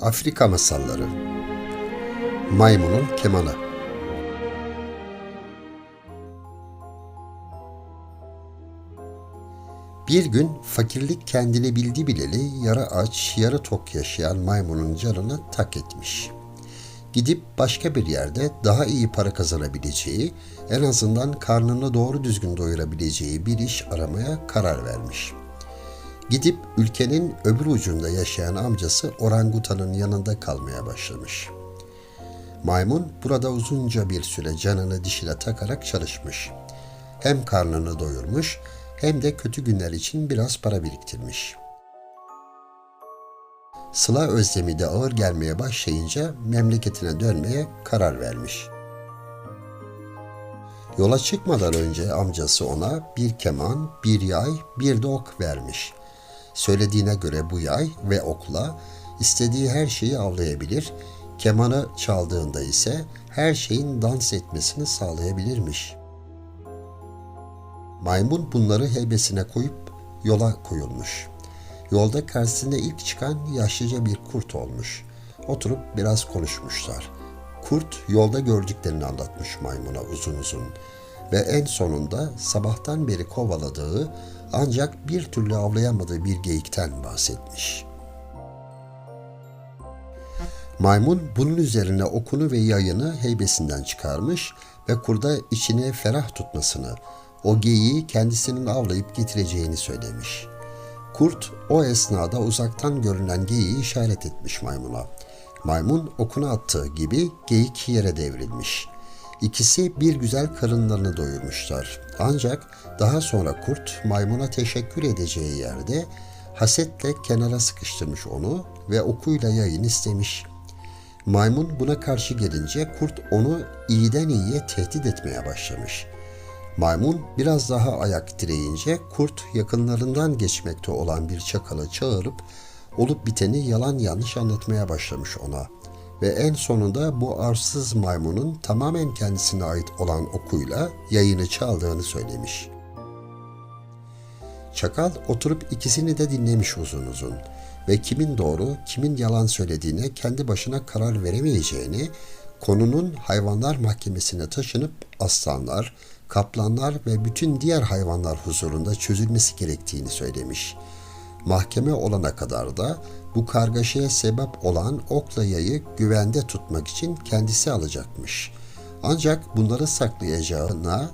Afrika Masalları Maymunun Kemanı Bir gün fakirlik kendini bildi bileli yarı aç, yarı tok yaşayan maymunun canını tak etmiş. Gidip başka bir yerde daha iyi para kazanabileceği, en azından karnını doğru düzgün doyurabileceği bir iş aramaya karar vermiş. Gidip ülkenin öbür ucunda yaşayan amcası orangutanın yanında kalmaya başlamış. Maymun burada uzunca bir süre canını dişine takarak çalışmış. Hem karnını doyurmuş hem de kötü günler için biraz para biriktirmiş. Sıla özlemi de ağır gelmeye başlayınca memleketine dönmeye karar vermiş. Yola çıkmadan önce amcası ona bir keman, bir yay, bir de ok vermiş. Söylediğine göre bu yay ve okla istediği her şeyi avlayabilir, kemanı çaldığında ise her şeyin dans etmesini sağlayabilirmiş. Maymun bunları heybesine koyup yola koyulmuş. Yolda karşısına ilk çıkan yaşlıca bir kurt olmuş. Oturup biraz konuşmuşlar. Kurt yolda gördüklerini anlatmış maymuna uzun uzun ve en sonunda sabahtan beri kovaladığı ancak bir türlü avlayamadığı bir geyikten bahsetmiş. Maymun bunun üzerine okunu ve yayını heybesinden çıkarmış ve kurda içine ferah tutmasını, o geyiği kendisinin avlayıp getireceğini söylemiş. Kurt o esnada uzaktan görünen geyiği işaret etmiş maymuna. Maymun okunu attığı gibi geyik yere devrilmiş. İkisi bir güzel karınlarını doyurmuşlar. Ancak daha sonra kurt maymuna teşekkür edeceği yerde hasetle kenara sıkıştırmış onu ve okuyla yayın istemiş. Maymun buna karşı gelince kurt onu iyiden iyiye tehdit etmeye başlamış. Maymun biraz daha ayak direyince kurt yakınlarından geçmekte olan bir çakalı çağırıp olup biteni yalan yanlış anlatmaya başlamış ona. Ve en sonunda bu arsız maymunun tamamen kendisine ait olan okuyla yayını çaldığını söylemiş. Çakal oturup ikisini de dinlemiş uzun uzun ve kimin doğru, kimin yalan söylediğine kendi başına karar veremeyeceğini, konunun hayvanlar mahkemesine taşınıp aslanlar, kaplanlar ve bütün diğer hayvanlar huzurunda çözülmesi gerektiğini söylemiş. Mahkeme olana kadar da bu kargaşaya sebep olan okla yayı güvende tutmak için kendisi alacakmış. Ancak bunları saklayacağına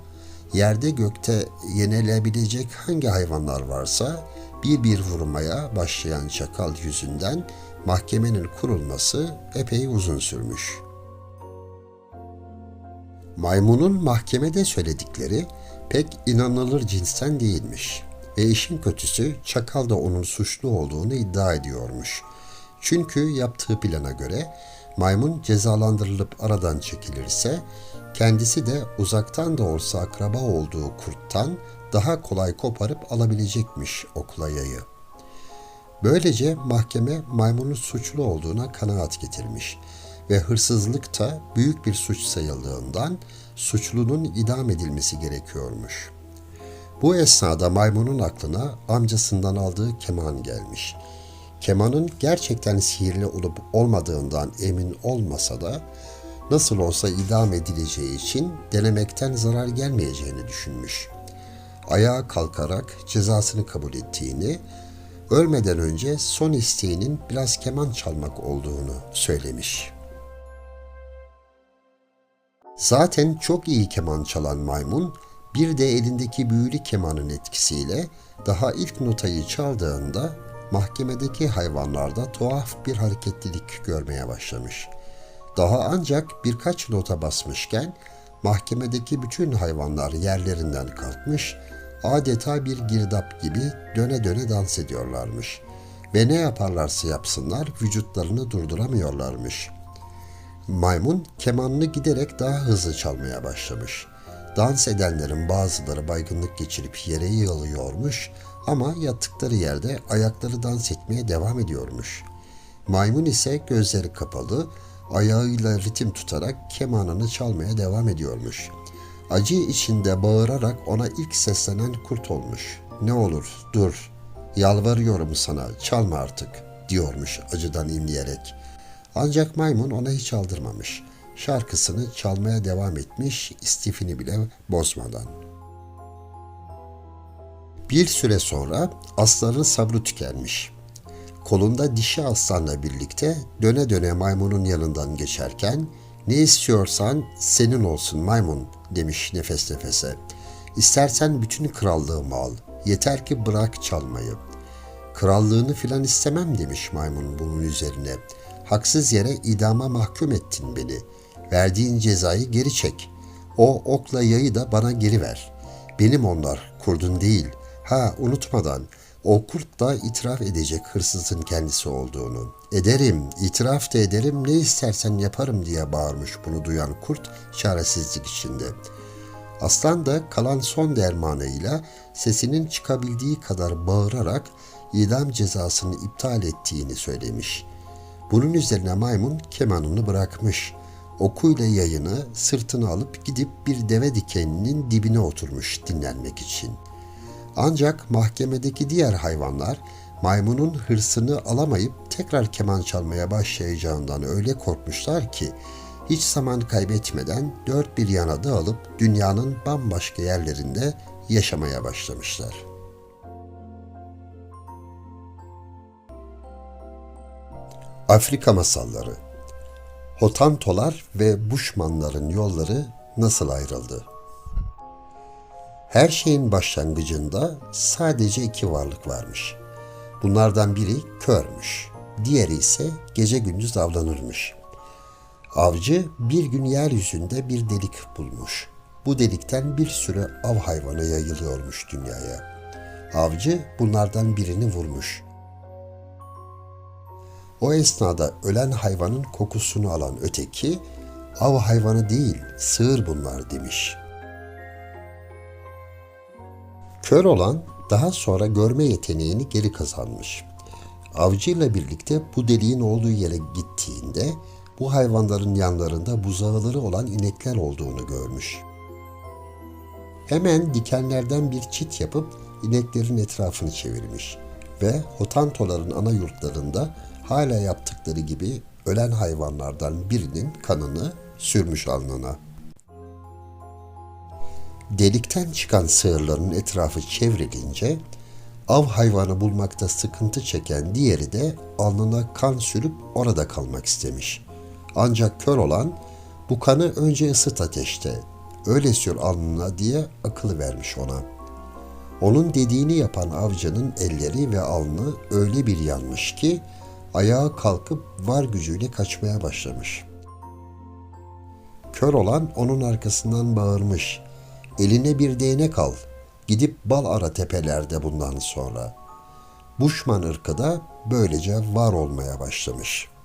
yerde gökte yenilebilecek hangi hayvanlar varsa bir bir vurmaya başlayan çakal yüzünden mahkemenin kurulması epey uzun sürmüş. Maymunun mahkemede söyledikleri pek inanılır cinsten değilmiş ve işin kötüsü çakal da onun suçlu olduğunu iddia ediyormuş. Çünkü yaptığı plana göre maymun cezalandırılıp aradan çekilirse kendisi de uzaktan da olsa akraba olduğu kurttan daha kolay koparıp alabilecekmiş okla yayı. Böylece mahkeme maymunun suçlu olduğuna kanaat getirmiş ve hırsızlık da büyük bir suç sayıldığından suçlunun idam edilmesi gerekiyormuş. Bu esnada maymunun aklına amcasından aldığı keman gelmiş. Kemanın gerçekten sihirli olup olmadığından emin olmasa da nasıl olsa idam edileceği için denemekten zarar gelmeyeceğini düşünmüş. Ayağa kalkarak cezasını kabul ettiğini, ölmeden önce son isteğinin biraz keman çalmak olduğunu söylemiş. Zaten çok iyi keman çalan maymun, bir de elindeki büyülü kemanın etkisiyle daha ilk notayı çaldığında mahkemedeki hayvanlarda tuhaf bir hareketlilik görmeye başlamış. Daha ancak birkaç nota basmışken mahkemedeki bütün hayvanlar yerlerinden kalkmış, adeta bir girdap gibi döne döne dans ediyorlarmış. Ve ne yaparlarsa yapsınlar vücutlarını durduramıyorlarmış. Maymun kemanını giderek daha hızlı çalmaya başlamış. Dans edenlerin bazıları baygınlık geçirip yere yığılıyormuş ama yattıkları yerde ayakları dans etmeye devam ediyormuş. Maymun ise gözleri kapalı, ayağıyla ritim tutarak kemanını çalmaya devam ediyormuş. Acı içinde bağırarak ona ilk seslenen kurt olmuş. Ne olur dur, yalvarıyorum sana çalma artık diyormuş acıdan inleyerek. Ancak maymun ona hiç aldırmamış. Şarkısını çalmaya devam etmiş, istifini bile bozmadan. Bir süre sonra aslanın sabrı tükenmiş. Kolunda dişi aslanla birlikte döne döne maymunun yanından geçerken ne istiyorsan senin olsun maymun demiş nefes nefese. İstersen bütün krallığımı al. Yeter ki bırak çalmayı. Krallığını filan istemem demiş maymun bunun üzerine. Haksız yere idama mahkum ettin beni. Verdiğin cezayı geri çek. O okla yayı da bana geri ver. Benim onlar, kurdun değil. Ha unutmadan o kurt da itiraf edecek hırsızın kendisi olduğunu. Ederim, itiraf da ederim, ne istersen yaparım diye bağırmış bunu duyan kurt çaresizlik içinde. Aslan da kalan son dermanıyla sesinin çıkabildiği kadar bağırarak idam cezasını iptal ettiğini söylemiş. Bunun üzerine maymun kemanını bırakmış. Okuyla yayını sırtına alıp gidip bir deve dikeninin dibine oturmuş dinlenmek için. Ancak mahkemedeki diğer hayvanlar maymunun hırsını alamayıp tekrar keman çalmaya başlayacağından öyle korkmuşlar ki hiç zaman kaybetmeden dört bir yana dağılıp dünyanın bambaşka yerlerinde yaşamaya başlamışlar. Afrika masalları Hotantolar ve Buşmanların yolları nasıl ayrıldı? Her şeyin başlangıcında sadece iki varlık varmış. Bunlardan biri körmüş, diğeri ise gece gündüz avlanırmış. Avcı bir gün yeryüzünde bir delik bulmuş. Bu delikten bir sürü av hayvanı yayılıyormuş dünyaya. Avcı bunlardan birini vurmuş. O esnada ölen hayvanın kokusunu alan öteki, av hayvanı değil, sığır bunlar demiş.'' Kör olan daha sonra görme yeteneğini geri kazanmış. Avcıyla birlikte bu deliğin olduğu yere gittiğinde bu hayvanların yanlarında buzağıları olan inekler olduğunu görmüş. Hemen dikenlerden bir çit yapıp ineklerin etrafını çevirmiş ve Hotantoların ana yurtlarında hala yaptıkları gibi ölen hayvanlardan birinin kanını sürmüş alnına. Delikten çıkan sığırların etrafı çevrilince av hayvanı bulmakta sıkıntı çeken diğeri de alnına kan sürüp orada kalmak istemiş. Ancak kör olan bu kanı önce ısıt ateşte, öyle sür alnına diye akıl vermiş ona. Onun dediğini yapan avcının elleri ve alnı öyle bir yanmış ki ayağa kalkıp var gücüyle kaçmaya başlamış. Kör olan onun arkasından bağırmış. Eline bir değnek al. Gidip bal ara tepelerde bundan sonra. Buşman ırkı da böylece var olmaya başlamış.''